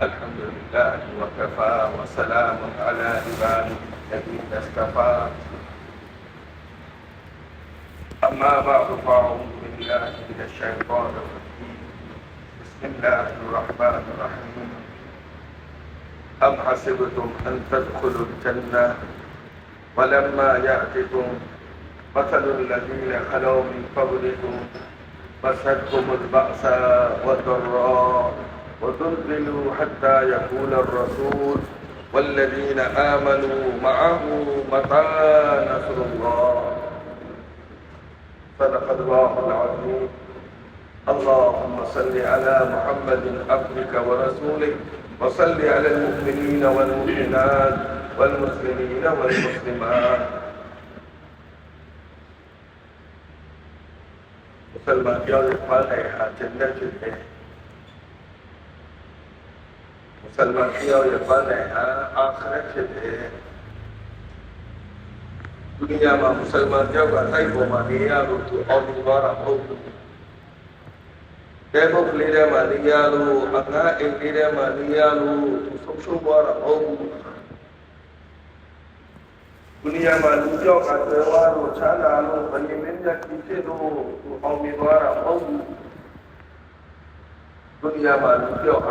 الحمد لله وكفى وسلام على عباده الذين اصطفى. أما بعد فأعوذ بالله من الشيطان الرجيم. بسم الله الرحمن الرحيم. أم حسبتم أن تدخلوا الجنة؟ ولما يأتكم مثل الذين خلوا من قبلكم مستهم البأساء والضراء. وزلزلوا حتى يقول الرسول والذين آمنوا معه متى نصر الله. صدق الله العظيم. اللهم صل على محمد عبدك ورسولك وصل على المؤمنين والمؤمنات والمسلمين والمسلمات. مسلمان يا فاتحة جنة ဆလမန်ပြောရပါတဲ့အာခရက်ဖြစ်တယ်ဒုညမှာမုဆလမန်ပြောက်ကတိုက်ပေါ်မှာနေရလို့သူအောင်ပြသွားတာမဟုတ်ဘူးတဲ့ဘုကလေးထဲမှာနေရလို့အငါအိမ်လေးထဲမှာနေရလို့သူဆုံးရှုံးသွားတာမဟုတ်ဘူးဒုညမှာလူပြောက်ကဆွဲသွားလို့ချမ်းသာလို့ဗနေမင်းကြီးဖြစ်လို့သူအောင်ပြသွားတာမဟုတ်ဘူးဒုညမှာလူပြောက်က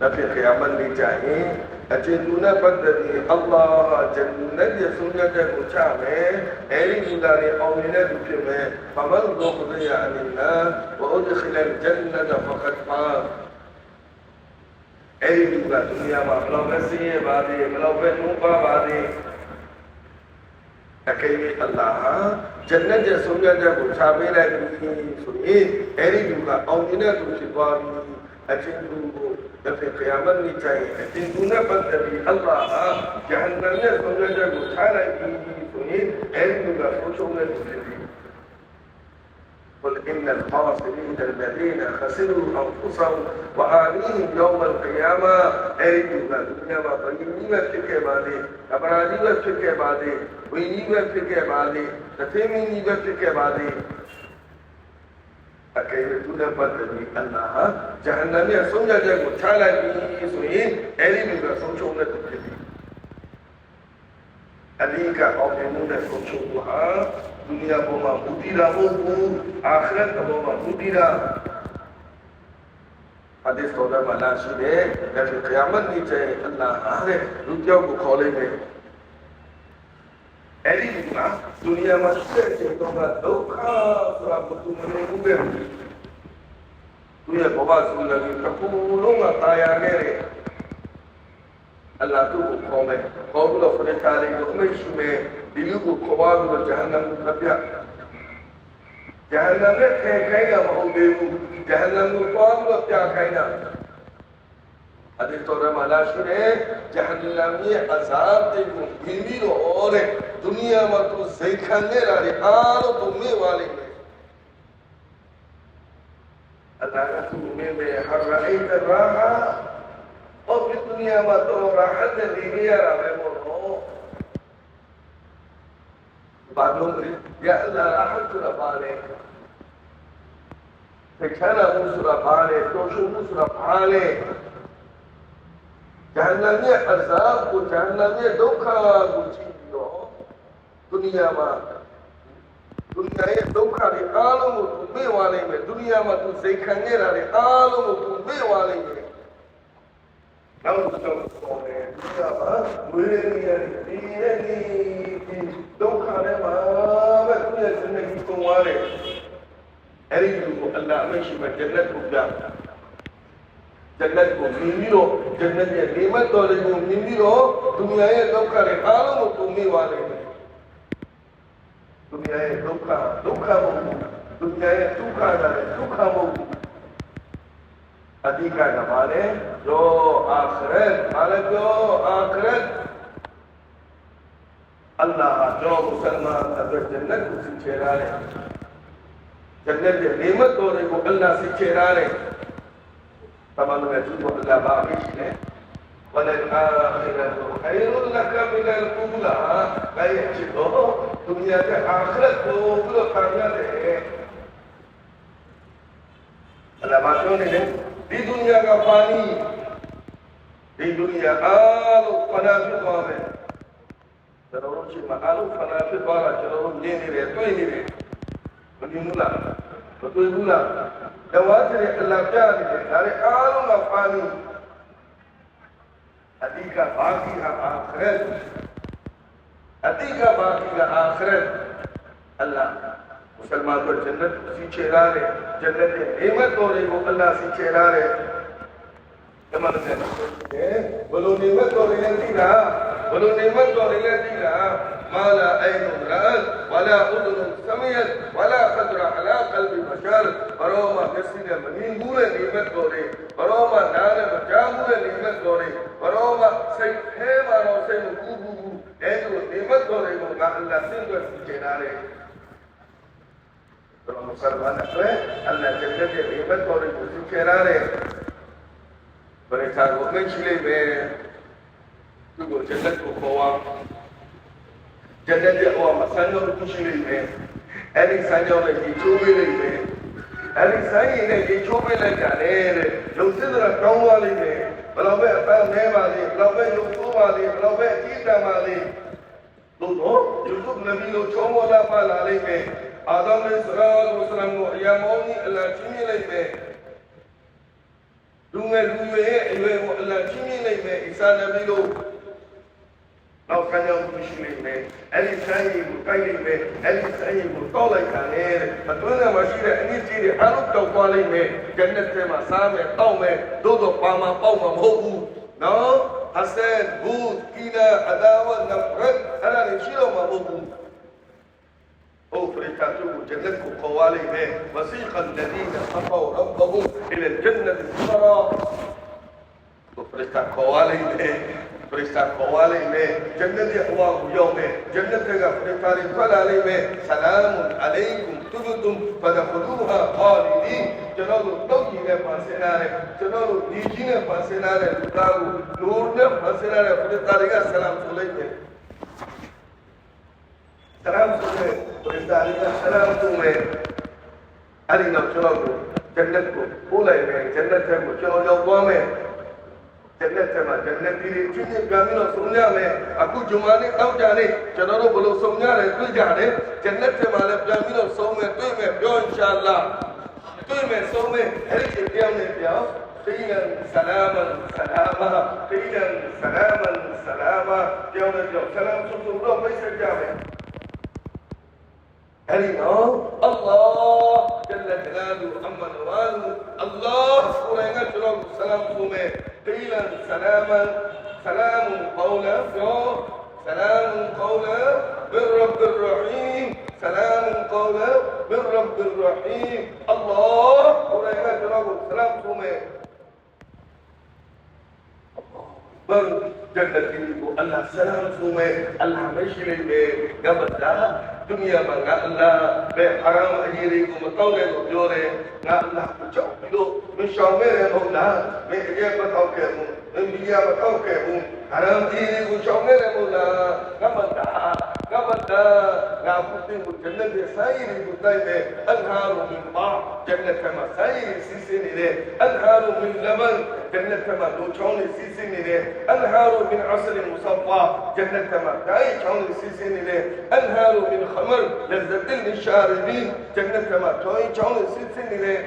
نبی قیامت نہیں چاہیں اچھے دونے بند دی اللہ جنت یا سنیا جائے اچھا میں ایلی جنہ نے قومینا دکھے میں فمن بغضی عن اللہ و ادخل الجنت فقط فاق ایلی دونے دنیا مخلو مسیح بادی ملو بے نوبا بادی اکیوی اللہ جنت یا سنیا جائے اچھا میں رہی سنیے ایلی دونے قومینا دکھے بادی اچھے دونے da kıyamet nihayetinde buna benzebi Allah'a cehennemde sonunda muhtarak iyiliğini elmi ve huçumla bitirdi. قل إن الخاسرين الذين خسروا أنفسهم وآليهم يوم القيامة أيضا إنما طيبين فيك بعدي أبرالي فيك بعدي ويني فيك بعدي تتمني فيك بعدي akaiwe kuda pata ni anaha jahannami asonja ja gochala ni so ye eri ni ga soncho na to ke ni alika au ke mu na soncho ha dunia bo ma budira bo bu akhirat bo ma budira hadis to da mana shi de da ki qiyamah ni je anaha de rupyo ko kho le ni အလ္လာဟ်အားတဲ့လူပြောက်ကိုခေါ်လိုက်တယ်အဲ့ဒီမှာဒုနီယာမှာဆက်တဲ့တော့ကဒုက္ခဆိုတာဘုသူမနေဘူးပဲသူရဲ့ဘဝဆိုလည်းတစ်ခုလုံးကตายရခဲ့တယ်အလ္လာဟ်သူ့ကိုခေါ်မယ်ခေါ်ပြီးတော့ဖရကာလေးကိုမရှိမယ်ဒီလူကိုခေါ်ပါပြီးတော့ဂျဟန္နမ်ကိုပြဂျဟန္နမ်နဲ့ထဲခိုင်းတာမဟုတ်သေးဘူးဂျဟန္နမ်ကိုသွားပြီးတော့ပြခိုင်းတာ হাদিস তোমরা মানা শুনে জাহান্নামি আযাব দেখো ভিড় ওরে দুনিয়া মত সেইখানে রাখে আর তুমি वाले أدعت من هل رأيت الراحة وفي الدنيا ما راحة دنيا رمي بعدهم يا الله راحة رباني فكان مسرفاني توشو مسرفاني ဂျန်နမ်ရဲ့အဇာဘ်ကိုဂျန်နမ်ရဲ့ဒုက္ခကိုကြည့်ပြီးတော့ဒုနီယာမှာဒုနီယာရဲ့ဒုက္ခတွေအားလုံးကိုသူမေ့သွားနိုင်မယ်ဒုနီယာမှာသူစိတ်ခံနေတာတွေအားလုံးကိုသူမေ့သွားနိုင်မယ်နောက်ဆုံးဆုံးတယ်ဒီကမှာမွေးရည်ရည်ဒီရည်ဒီဒုက္ခတွေမှာပဲသူရဲ့စိတ်ကိုကုန်သွားတယ်အဲ့ဒီလိုအလ္လာဟ်မရှိမှဂျန်နတ်ကိုကြား جنت کو میمی رو جنت یہ نعمت دولت میں میمی رو دنیا یہ دکھا رہے ہاں، رحال ہو تمہیں والے میں دنیا یہ دکھا دکھا ہو دنیا یہ سکھا جا رہے سکھا ہو حدیقہ کا نمانے جو آخرت مانے جو آخرت۔ اللہ جو مسلمان حضرت جنت کو سکھے رہے، جنت یہ نعمت دولت کو اللہ سکھے رہا رہے۔ فمن يتوب إلى بارئه وللآخرة خير لك من الأولى فيحجبه دنيا آخرة كل قرية အလဘာပြောနေတယ်ဒီဒုညာကပါဠိဒီဒုညာအားလုံးဖနာဖြစ်သွားမယ်ကျွန်တော်တို့ချိန်မှာအားလုံးဖနာဖြစ်သွားတာကျွန်တော်တို့မြင်နေတယ်တွေ့နေတယ်မမြင်ဘူးလားမတွေ့ဘူးလား ẹwàtìrì ìlàjáàrì ìtàrí àrùn àfáàní àdíkà bàákì àkẹrẹ àdíkà bàákì àkẹrẹ Allah مسلمان کو جنت اسی چہرہ رہے جنت نعمت ہو رہی وہ اللہ اسی چہرہ رہے بولو نعمت ہو رہی ہے نا بولو نعمت ہو رہی ہے نا ما لا عين رأت ولا أذن سمعت ولا خطر على قلب بشر. ဘရောမမျက်စိနဲ့မမြင်ဘူးတဲ့နေမဲ့တော်တွေဘရောမနားနဲ့မကြားဘူးတဲ့နေမဲ့တော်တွေဘရောမစိတ်แท้မှာတော့စိတ်မကူးဘူးဘူးအဲဒါကိုနေမဲ့တော်တွေကိုငါအလ္လာဟ်သင်တွေ့စေတာလေဘရောမဆလမန်အတွက်အလ္လာဟ်ကျန်တဲ့နေမဲ့တော်တွေကိုသိခဲ့ရတယ်ဘယ်ထားကိုမင်းချိလိုက်ပဲသူ့ကိုကျန်တဲ့ကိုခေါ်ဝါကျန်တဲ့ဟောမှာဆန်းတော့ကိုချိလိုက်ပဲအဲ့ဒီဆန်းတော့လည်းဒီချိုးပေးလိုက်ပဲ အဲ့ဒီဆိုင်ရင်လည်းဒီချိုးပေးလိုက်တာလေတဲ့လုံစစ်တာကောင်းသွားလိမ့်မယ်ဘယ်တော့ပဲအပန်းနဲပါလေဘယ်တော့ပဲရုပ်ဆိုးပါလေဘယ်တော့ပဲအကြည့်တမ်းပါလေလို့တော့ယူဆုနဗီလိုချောမောလာပါလာလိမ့်မယ်အာဒမ်အစ္စရာလ်ဝဆလမ်ကိုအရာမောင်းကြီးအလ္လာဟ်ချင်းမြလိုက်မယ်လူငယ်လူရွယ်ရဲ့အရွယ်ကိုအလ္လာဟ်ချင်းမြလိုက်မယ်အီဆာနဗီလို அவன் முஸ்லீமு الثاني بالقيمة الثاني طيب بالطالة كانير فتوانا مشيرة أني تيري حرب توقاليمة جنة ما سامة قومة دودو قاما قومة مهو نو؟ حسد بود كينا عداوة نفرد أنا نشيرة ما مهو أفركته جنتك قواليمة وسيق الذين خفوا ربهم إلى الجنة الصرى فرشتہ قوالی میں جنت اقوا یوم میں جنت کے فرشتہ رفل علی میں سلام علیکم تبتم فدخلوها خالدین جنالو دوکی نے پاسے رہے جنالو دیجی نے پاسے رہے لکاو نور نے پاسے نہ رہے فرشتہ رہے سلام صلی میں سلام صلی فرشتہ رہے سلام صلی میں علی نو چلو جنت کو بولے میں جنت ہے چلو جاؤ میں جنت چنا جنت دی چونی گامینو سمجھا میں اکو جمانے او جانے۔ چنرو بلو سمجھا رہے تو جانے۔ جنت چے مالے گامینو سو میں تو میں بیو انشاءاللہ۔ تو میں سو میں ہر کے پیو نے پیو۔ قیلا سلاما سلاما قیلا سلاما سلاما۔ پیو نے پیو سلام سو تو بلو پیسے جانے ہری نو اللہ، جل جلالہ امن والو اللہ سورہ سلام سو میں قيل سلاما سلام قولا سلام قولا بالرب الرحيم سلام قولا بالرب الرحيم. الله قرينا جنابه سلام تومه ban jannatin ko Allah salamu mai Allah mai shi ne gabata duniya ba ga Allah bai haram ajiri ko mataure ko jore ga Allah ku chau do min shaume re ho na mai aje ba tau ke mu min biya ba tau ke mu haram ajiri ko shaume re ho na gabata gabata ga ku tin ko jannat de sai re ko tai be anharu min ma jannat ma sai sisi ne anharu min laban جنة ما لو تون سيسين إليه أنهار من عسل مصفى. جنة ما داي تون سيسين إليه أنهار من خمر. لذة للشاربين. جنة ما توي تون سيسين إليه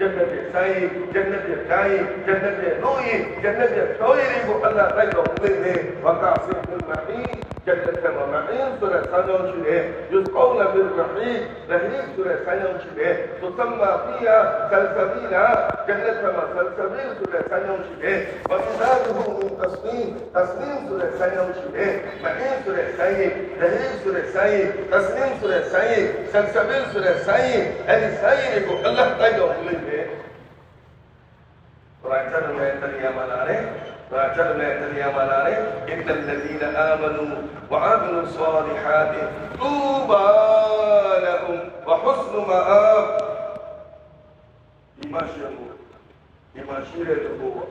جنة تاي جنة تاي جنة تاي جنة تاي جنة تاي جنة تاي جنة المعين كتسمى معين سورة 23 يسقون بالرحيق رحيق سورة 23 تسمى فيها سلسبيلا كتسمى سلسبيل سورة 23 ومزاجه من تسليم تسليم سورة 23 معين سورة 23 رحيق سورة 23 تسليم سورة 23 سلسبيل سورة 23 هذه سيرك الله تجعل منه قرآن كريم ترجمة عليه فاعتدنا الدنيا ملاري إن الذين آمنوا وعملوا الصالحات طوبى لهم وحسن مآب بما شروا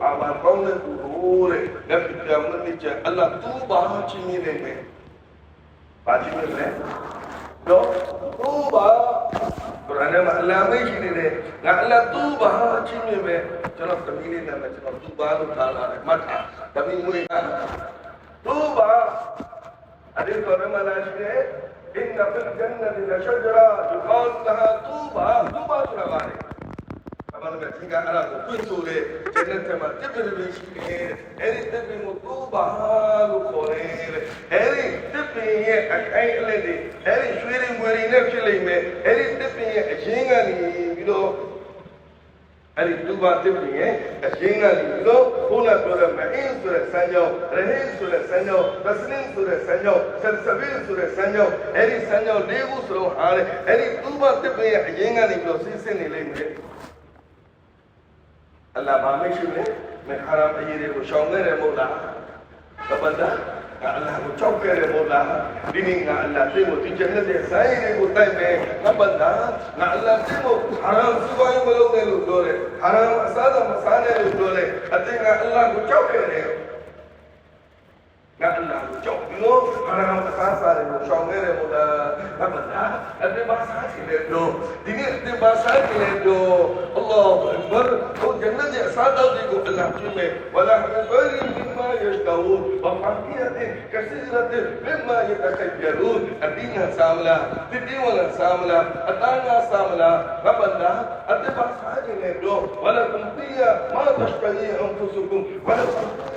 أما قوم الظهور نبي كامل نجا الله طوبى چيني لهم باجي لهم لو طوبى Quran ni maklum mai sini deh. Ngaklah tu bahasa Cina me. Cepat kami ni nama cepat tu bahasa Thailand. Mata Kami mui kan. Tu bahasa. Adik tu orang Malaysia deh. Inna fil jannah di la syajara. Jukal tuha tu bahasa. Tu bahasa ပါလီမန်သင်္ကအဲ့ဒါကိုတွင့်ဆိုတဲ့ဂျန်နက်ထဲမှာတစ်ပင်တစ်ပင်ရှိတယ်အဲ့ဒီတစ်ပင်ကိုတူပါလို့ခေါ်တယ်အဲ့ဒီတစ်ပင်ရဲ့အခိုင်အလဲတွေအဲ့ဒီရွှေတွေငွေတွေနဲ့ဖြစ်လိမ့်မယ်အဲ့ဒီတစ်ပင်ရဲ့အရင်းကနေပြီးတော့အဲ့ဒီဒုဗ္ဗတိပ္ပိရဲ့အရင်းကဒီလိုဘုရားပြောတဲ့မအင်းဆိုတဲ့စံကြောင်းရဟင်းဆိုတဲ့စံကြောင်းသစလင်းဆိုတဲ့စံကြောင်းသစဗင်းဆိုတဲ့စံကြောင်းအဲ့ဒီစံကြောင်း၄ခုစလုံးဟာလေအဲ့ဒီဒုဗ္ဗတိပ္ပိရဲ့အရင်းကနေပြီးတော့ဆင်းဆင်းနေလိမ့်မယ် အလ္လာဟ်ဘာမရှိလဲမခရမ်အရေးတွေကိုရှောင်ခဲ့တယ်မို့လားသဘဒအလ္လာဟ်ကိုကြောက်ခဲ့တယ်မို့လားဒီနေ့ငါအလ္လာဟ်သိဖို့ဒီဂျန်နတ်ရဲ့ဆိုင်တွေကိုတိုက်မယ်သဘဒငါအလ္လာဟ်သိဖို့ဟာရမ်စူပိုင်းမလုပ်နဲ့လို့ပြောတယ်ဟာရမ်အစားအမစားနဲ့လို့ပြောတယ်အတင်းကအလ္လာဟ်ကိုကြောက်ခဲ့တယ််ငါအလားကြောက်ဘူးဘာသာတစ်ခါစားတယ်လို့ရှောင်းနေတယ်ဘုရားဘာမလားအဲ့ဒီဘာသာကြီးလေတော့ဒီနေ့ဒီဘာသာကြီးလေတော့အလ္လာဟ်အကဘာကိုဂျန်နတ်ရဲ့အစားအသောက်တွေကိုအလားပြည့်မဲ့ဝလာဟ်အဘရီဒီမာယတ်တောဘာမှပြည့်တဲ့ကစစ်ရတဲ့ဘယ်မှာရတဲ့ပြရုအဒီညာဆာမလာတိတိဝလာဆာမလာအတန်းကဆာမလာဘာမလားအဲ့ဒီဘာသာကြီးလေတော့ဝလာကုန်တီးယမာတရှ်ကလီအန်ဖုစုကုန်ဝလာ အလ္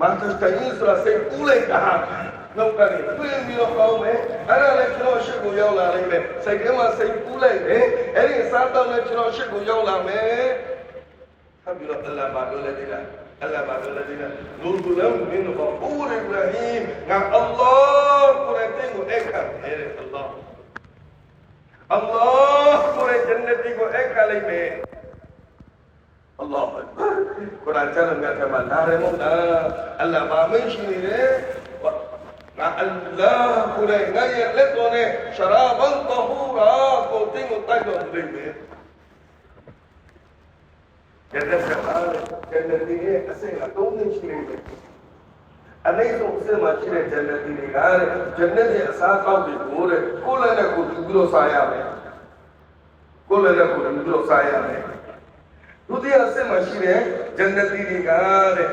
မာသရှ်ကဟီဆိုတာစိတ်ကူးလိုက်တာနှုတ်ကနေဖွင့်ပြီးတော့ကောင်းမယ်အဲ့ဒါလည်းကျွန်တော်ရှစ်ကိုရောက်လာလိမ့်မယ်စိတ်ထဲမှာစိတ်ကူးလိုက်တယ်အဲ့ဒီစားတော့လည်းကျွန်တော်ရှစ်ကိုရောက်လာမယ်ထပ်ပြီးတော့အလ္လာဟ်ဘာပြောလဲဒီလားအလ္လာဟ်ဘာပြောလဲဒီလားလူလူလမ်မင်းတို့ဘူရ်အလဟီမ်ငါအလ္လာဟ်ကိုယ်တိုင်ကိုအခါဟဲ့အလ္လာဟ်အလ္လာဟ်ကိုယ်ဂျန်နတ်ကိုအခါလိုက်မယ် အလ္လာဟ်ကုရ်အာန်ကျမ်းမှာကမှလာရမို့လားအလ္လာဟ်ဘာမရှိနေလဲငါအလ္လာဟ်ကိုယ်တိုင်ငါရဲ့လက်တော်နဲ့ရှရာဘန်တဟူရာကိုတင်းကိုတိုက်တော်မူလိမ့်မယ်ဂျန်နတ်ကအားဂျန်နတ်ရဲ့အစင်အတုံးနေရှိနေတယ်အလေးဆုံးအစင်မှာရှိတဲ့ ဒုတိယအစင်မှာရှိတဲ့ဂျန်နတ်တွေကတဲ့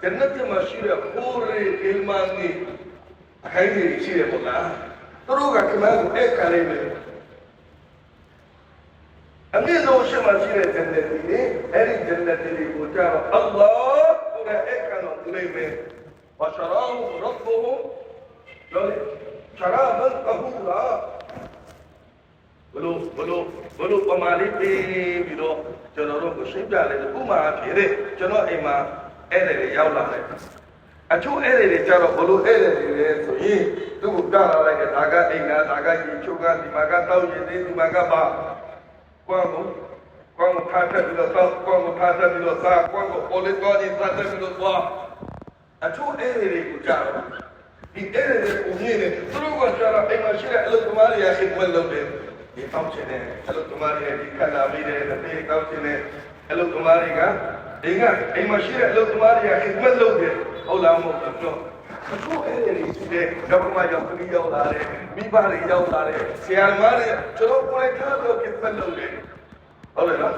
ဂျန်နတ်မှာရှိတဲ့ဟိုးရီအီမန်ဒီအခိုင်အမာရှိတယ်ပေါ့လားသူတို့ကခမန်းကိုအဲ့ခံလိုက်မယ်အမြင့်ဆုံးရှိမှရှိတဲ့ဂျန်နတ်တွေအဲ့ဒီဂျန်နတ်တွေကိုကြတော့အလ္လာဟ်ကိုယ်ရဲ့အခါတော်သူလေးပဲဝရှရာဟူရဘ်ဘူလောလေရှရာဘန်ကဟူရာဘ လို့ဘလို့ဘလို့ပမာလေးပေးပြီးတော့ကျွန်တော်တို့ကိုရှင်းပြလိုက်တယ်ဥမာဖြစ်တဲ့ကျွန်တော်အိမ်မှာအဲ့ဒါတွေရောက်လာတယ်အချို့အဲ့ဒါတွေကြတော့ဘလို့အဲ့ဒါတွေလဲဆိုရင်သူ့ကိုပြလာလိုက်တဲ့ဒါကအိမ်ကဒါကရေချိုးကဒီမှာကတောက်ရည်သေးဒီမှာကပါကွာမို့ကွာမို့ထားတဲ့ပြီးတော့တော့ကွာမို့ထားတဲ့ပြီးတော့စားကွာမို့ပေါ်လေးတော့ဒီစားတဲ့ပြီးတော့သွားအချို့အဲ့ဒါတွေကိုကြတော့ဒီအဲ့ဒါတွေကိုမြင်နေသူတို့ကကြတော့အိမ်မှာရှိတဲ့အလုပ်သမားတွေကအိမ်ဝဲလုပ်တယ် ဒီတောက်ချင်တဲ့အလုပ်သမားတွေဒီခက်လာပြီးတဲ့တေးတောက်ချင်တဲ့အလုပ်သမားတွေကဒီကအိမ်မှာရှိတဲ့အလုပ်သမားတွေကအိမ်ဝဲလုပ်တယ်ဟုတ်လားမဟုတ်ဘူးတော့အခုအဲ့ဒီရှိတဲ့တော့မှရောက်ပြီးရောက်လာတယ်မိဘတွေရောက်လာတယ်ဆရာမတွေကျွန်တော်ကိုယ်တိုင်ထားလို့ပြတ်လုပ်တယ်ဟုတ်တယ်နော်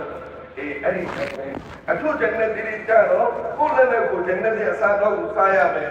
အေးအဲ့ဒီအထူးဂျန်နတ်တွေကြတော့ကိုယ်လည်းကိုဂျန်နတ်ရဲ့အစားတော့ကိုစားရမယ်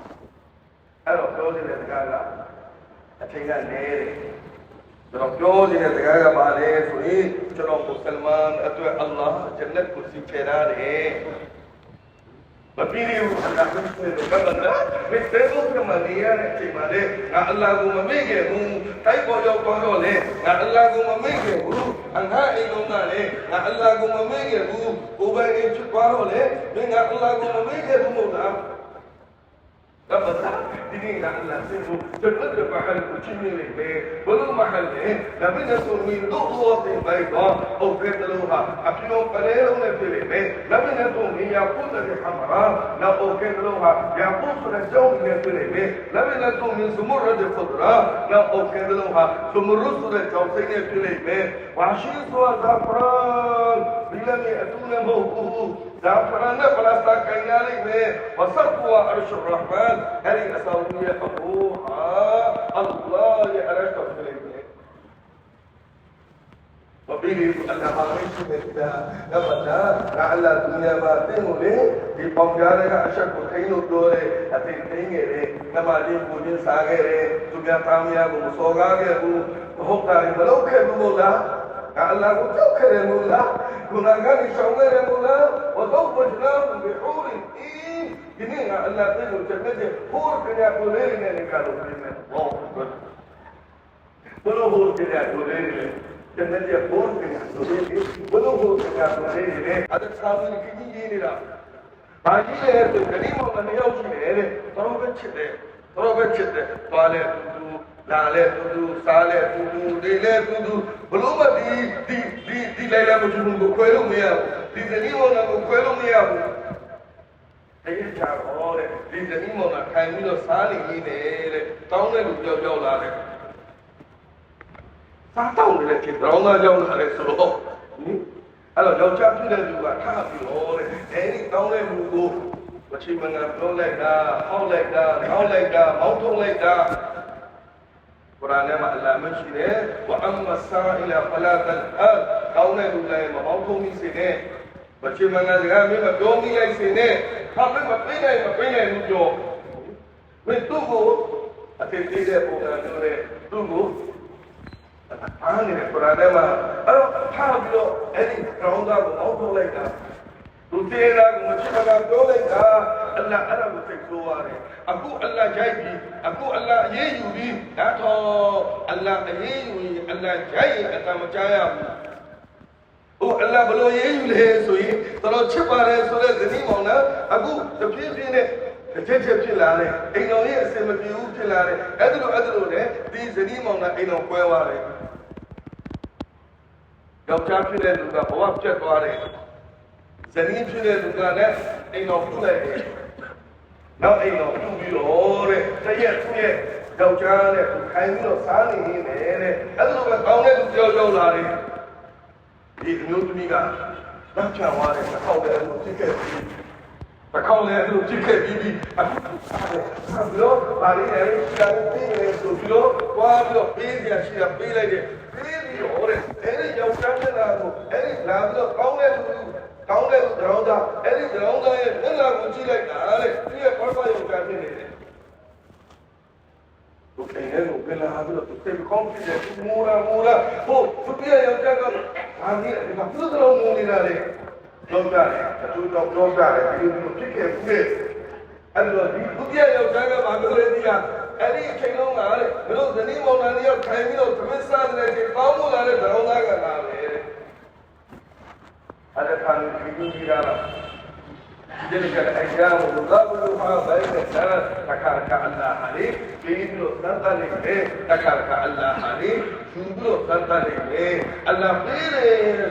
ပြောနေတဲ့စကားကအချိန်ကနည်းတယ်ကျွန်တော်ပြောနေတဲ့စကားကပါလေဆိုရင်ကျွန်တော်မွတ်စလမန်အတွက်အလ္လာဟ်ဂျန်နတ်ကိုစီချေရတယ်မပြီးရဘူးအလ္လာဟ်ကိုဆွေးလို့ကမ္ဘာနဲ့မစ်တဲဘုကမနီယာနဲ့ချိန်ပါလေငါအလ္လာဟ်ကိုမမေ့ခဲ့ဘူးတိုက်ပေါ်ရောက်သွားတော့လေငါအလ္လာဟ်ကိုမမေ့ခဲ့ဘူးအငါအိမ်လုံးကလေငါအလ္လာဟ်ကိုမမေ့ခဲ့ဘူးကိုယ်ပိုင်အိမ်ဖြစ်သွားတော့လေမင်းငါအလ္လာဟ်ကိုမမေ့ခဲ့ဘူးမို့လား la bataille la cible, je ne veux pas aller au Chili mais bon au milieu, la vie nationale tout au bout des pays à qui on parle on est filé mais la vie nationale à bout de la camara, à bout sur le champ on est filé la vie nationale sur le mur des soldats, la au Venezuela, sur le mur sur le mais أكلهم قليل نفسي لبنة من ياقوت حمراء لا أو كتلوها ياقوت الجو نفسي لبنة من زمرد خضراء لا أو كتلوها زمرد الجو نفسي وعشيش وزعفران بلم يأتون موقوه زعفران فلسطا كينا لي وصرفوا عرش الرحمن هذه أساوية أبوها الله يعرش تفسيرين وبه أن عائش مكتا نبتا لعل الدنيا ما تنولي في قوميارك أشك خينو دوري أتين تنگري نما دين بوجين ساگري دنيا تاميا بمسوغاگري بحقا ملوك بمولا لعل كتوك رمولا كنا غني شوغر رمولا وزوجناهم بحور إيه جنين الله تنو جنة حور كنا قولين نكالو كنا الله أكبر بلو حور كنا قولين جنة حور كنا شعورنا مولا وزوجناهم بحور إيه جنينا ألا تنو جنته حور كنا كلين نقالوا كلين الله أكبر كلو حور كنا كلين جنته حور كنا كلين كلو حور كنا كلين هذا كلام كذي جينيرا باجي له كريم ومن يوشنه ترى بتشده ترى بتشده طالع လာလဲတူတူစားလဲတူတူနေလဲတူတူဘလို့မဒီဒီဒီဒီလိုက်လဲမချူဘူးကိုခွဲလို့မရဘူးဒီဂရိမောင်ကိုခွဲလို့မရဘူးတရားချတော့တဲ့ဒီဂရိမောင်ကထိုင်ပြီးတော့စားနေနေတယ်တဲ့တောင်းတဲ့လူကြောက်ကြောက်လာတယ်စားတောင်းနေတဲ့ချိန်တောင်းသားကြောက်လာတယ်ဆိုတော့ဟင်အဲ့တော့ယောက်ျားဖြစ်တဲ့လူကထားပြီးတော့တဲ့အဲဒီတောင်းတဲ့လူကိုမချိမငါပြောလိုက်တာဟောက်လိုက်တာဟောက်လိုက်တာမောင်းထုံးလိုက်တာ ကုရ်အာန်ထဲမှာအလ္လာဟ်မရှိတယ်ဝအမ္မဆာအီလာဖလာတန်ဟာတောင်းတဲ့လူလည်းမမောင်းထုံးမိစေနဲ့မချိမငါစကားမင်းမပြောမိလိုက်စေနဲ့ဟာမင်းမပြေးနိုင်မပြေးနိုင်ဘူးပြောမင်းသူ့ကိုအသေးသေးတဲ့ပုံစံမျိုးနဲ့သူ့ကိုအားနေတယ်ကုရ်အာန်ထဲမှာအဲ့တော့ထားပြီးတော့အဲ့ဒီကောင်းသားကိုအောက်ထုတ်လိုက်တာသူသေးတာကိုမချစ်မကပြောလိုက်တာ အလ္လာဟ်အဲ့ဒါကိုသိဆိုရတယ်အခုအလ္လာဟ်ကြိုက်ပြီအခုအလ္လာဟ်အေးယူပြီဒါတော့အလ္လာဟ်အေးယူရင်အလ္လာဟ်ကြိုက်ရင်အတမကြားရဘူးဟိုအလ္လာဟ်ဘလို့ရေးယူလဲဆိုရင်တော်ချစ်ပါတယ်ဆိုတဲ့ဇနီးမောင်နှံအခုတပြည့်ပြည့်နဲ့တစ်ချက်ချက်ဖြစ်လာတယ်အိမ်တော်ရဲ့အစင်မပြေဘူးဖြစ်လာတယ်အဲ့ဒါလိုအဲ့ဒါလိုနဲ့ဒီဇနီးမောင်နှံအိမ်တော်ကွဲသွားတယ်ယောက်ျားဖြစ်တဲ့လူကဘဝပြတ်သွားတယ် ဇနီးဖြစ်တဲ့လူကလည်းအိမ်တော်ပြုတ်လိုက်တယ်နောက်အိမ်တော်ပြုတ်ပြီးတော့တဲ့တရက်သူ့ရဲ့ယောက်ျားနဲ့ခိုင်ပြီးတော့စားနေနေတယ်တဲ့အဲ့ဒါလိုပဲကောင်းတဲ့လူကြောက်ကြောက်လာတယ်ဒီအမျိုးသမီးကနောက်ချသွားတယ်တစ်ခေါက်လည်းဖြစ်ခဲ့ပြီတစ်ခေါက်လည်းသူဖြစ်ခဲ့ပြီးပြီးအခုဘလို့ပါဠိနဲ့ရှားပြီးနေဆိုပြီးတော့တွားပြီးတော့ပေးကြရှိတာပေးလိုက်တယ်ပေးပြီးတော့တဲ့အဲ့ဒီယောက်ျားနဲ့လာတော့အဲ့ဒီလာပြီးတော့ကောင်းတဲ့လူ ကောင်းတဲ့ကြောင်းသားအဲ့ဒီကြောင်းသားရဲ့မျက်နှာကိုကြည့်လိုက်တာတဲ့သူရဲ့ဘာသာယောက်ျားဖြစ်နေတယ်သူအိမ်ထဲကိုပြန်လာပြီးတော့သူပြန်ကောင်းဖြစ်တယ်သူမူလာမူလာဟိုသူပြယောက်ျားကအာဒီဒီမှာသူ့စလုံးမူနေတာလေပြောကြတယ်အတူတော့ပြောကြတယ်ဒီလိုဖြစ်ခဲ့ဘူးလေအဲ့တော့ဒီသူပြယောက်ျားကဘာပြောလဲဒီကအဲ့ဒီအချိန်လုံးကလေမလို့ဇနီးမောင်နှံတယောက်ထိုင်ပြီးတော့သမစ္ဆာတဲ့ချိန်ကောင်းမှုလာတဲ့ကြောင်းသားကလာပဲ خلق من حدود رب تلك الايام نضربها بين الناس تكرك الله عليك بإذن تنطلق به تكرك الله عليك সুন্দর তাড়াতাড়ি আল্লাহ মেরে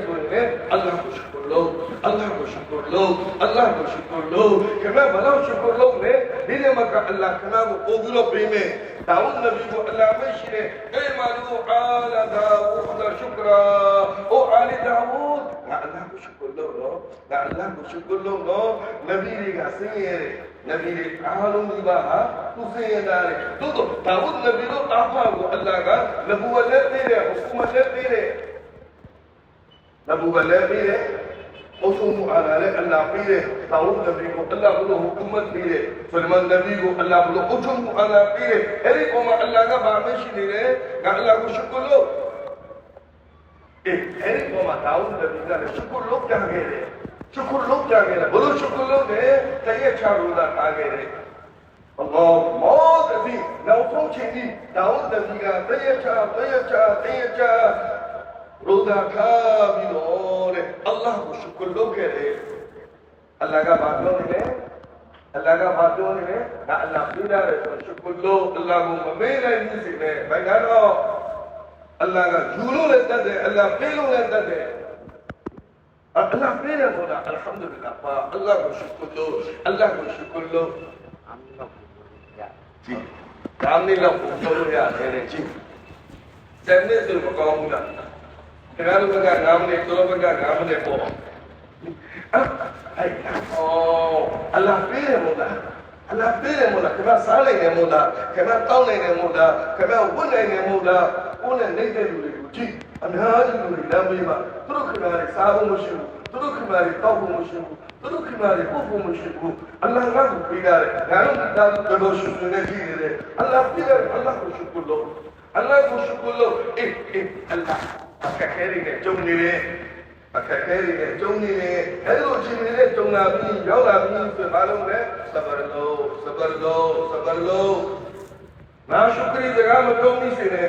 বলবে আল্লাহ কো শুকর লো আল্লাহ কো শুকর লো আল্লাহ কো শুকর লো কেমন ভালো শুকর লো নে দিলে মকা আল্লাহ কেমন কবুল প্রেমে داود نبی کو اللہ مشرے اے مالو آل داود شکرا۔ او آل داود اللہ کو شکر دو لو اللہ کو شکر دو لو۔ نبی لگا سیرے نبی لگا آلوں لباہا تسیے دارے تو تو داود نبی لو آفا کو اللہ کا نبوہ لے دے رہے، حکومت لے دے رہے۔ نبوہ အလ္လာဟ်ကိုရှုကုရလို့နော်ငါအလ္လာဟ်ကိုရှုကုရလို့နော်နဗီတွေကဆင်းရဲတယ်နဗီတွေအားလုံးဒီပါဟာသူဆင်းရဲတာလေတို့တော့ဒါဝုနဗီတို့တာဖာကိုအလ္လာဟ်ကနဘူဝတ်နဲ့ပေးတယ်ဟူမတ်နဲ့ပေးတယ်နဘူကလည်းပြီးတယ်အုပ်ချုပ်မှုအာဏာလည်းအလ္လာဟ်ပြီးတယ်။တာဝုနဗီကိုအလ္လာဟ်ဘုလို့ဟူမတ်ပြီးတယ်။ဆလမန်နဗီကိုအလ္လာဟ်ဘုလို့အုပ်ချုပ်မှုအာဏာပြီးတယ်။အဲဒီကောင်မှာအလ္လာဟ်ကဗာမရှိနေတယ်။ငါအလ္လာဟ်ကိုရှုကလို့အေးအဲဒီကောင်မှာတာဝုနဗီကလည်းရှုကလို့ပြန်ခဲ့တယ်။ရှုကလို့ပြန်ခဲ့တယ်။ဘလို့ရှုကလို့လဲတရက်ချလို့သာအားခဲ့တယ်။အလောမောတတိနောက်ဆုံးချိန်ဒီတောင်းတတိကတရချတရချတရချရိုဒာခါပြီးတော့ الله مش لك كده الله كا باتون هنا الله كا باتون هنا لا الله فينا مش كله الله مو مين هاي نسيبه بعدين هو الله كا لك لدته الله فيلو لدته الله فينا هنا الحمد لله فا الله مش الله مش كله جامد لو فوزوا يا جيم جامد لو فوزوا يا جيم တတ်တယ်အလ္လာဟ်ပေးလို့လည်းတတ်တယ်အလ္လာဟ်ပေးတယ်ဆိုတာအလ်ဟမ်ဒူလ illah ပါအလ္လာဟ်ကိုရှုကလုပ်အလ္လာဟ်ကိုရှုကလုပ်ကြည့်ဒါမင်းလောက်ကိုပြောလို့ရတယ်တဲ့ကြည့်ဇန်နဲ့ဆိုမကောင်းဘူးလားတရားလူဘက်က9မိနစ်တော်ဘက်က9မိနစ်ပေါ့အဲ့အဲ့အော်အလ္လာဟ်ပေးတယ်မို့လားအလ္လာဟ်ပေးတယ်မို့လားခင်ဗျစားနိုင်တယ်မို့လားခင်ဗျတောင်းနိုင်တယ်မို့လားခင်ဗျဝတ်နိုင်တယ်မို့လားကိုယ်နဲ့နေတဲ့လူတွေကိုကြည့်အများကြီးလူတွေလမ်းမေးမှာသူတို့ခင်ဗျားတွေစားဖို့မရှိဘူးသူတို့ခင်ဗျားတွေတောက်ဖို့မရှိဘူးသူတို့ခင်ဗျားတွေပုတ်ဖို့မရှိဘူးအလ္လာဟ်ကကိုပေးရတယ်ငါတို့ကတာဘယ်လိုရှုပ်နေကြည့်နေလဲအလ္လာဟ်ပေးတယ်အလ္လာဟ်ကိုရှုပ်လို့အလ္လာဟ်ကိုရှုပ်လို့အေးအေးအလ္လာဟ် အခက်ခဲတွေနဲ့ကြုံနေတယ်အခက်ခဲတွေနဲ့ကြုံနေတယ်အဲ့လိုအချိန်တွေနဲ့ကြုံလာပြီးရောက်လာပြီးဆိုဘာလို့လဲဆဘရလို့ဆဘရလို့ဆဘရလို့ငါရှုကရီစကားမပြောမိစေနဲ့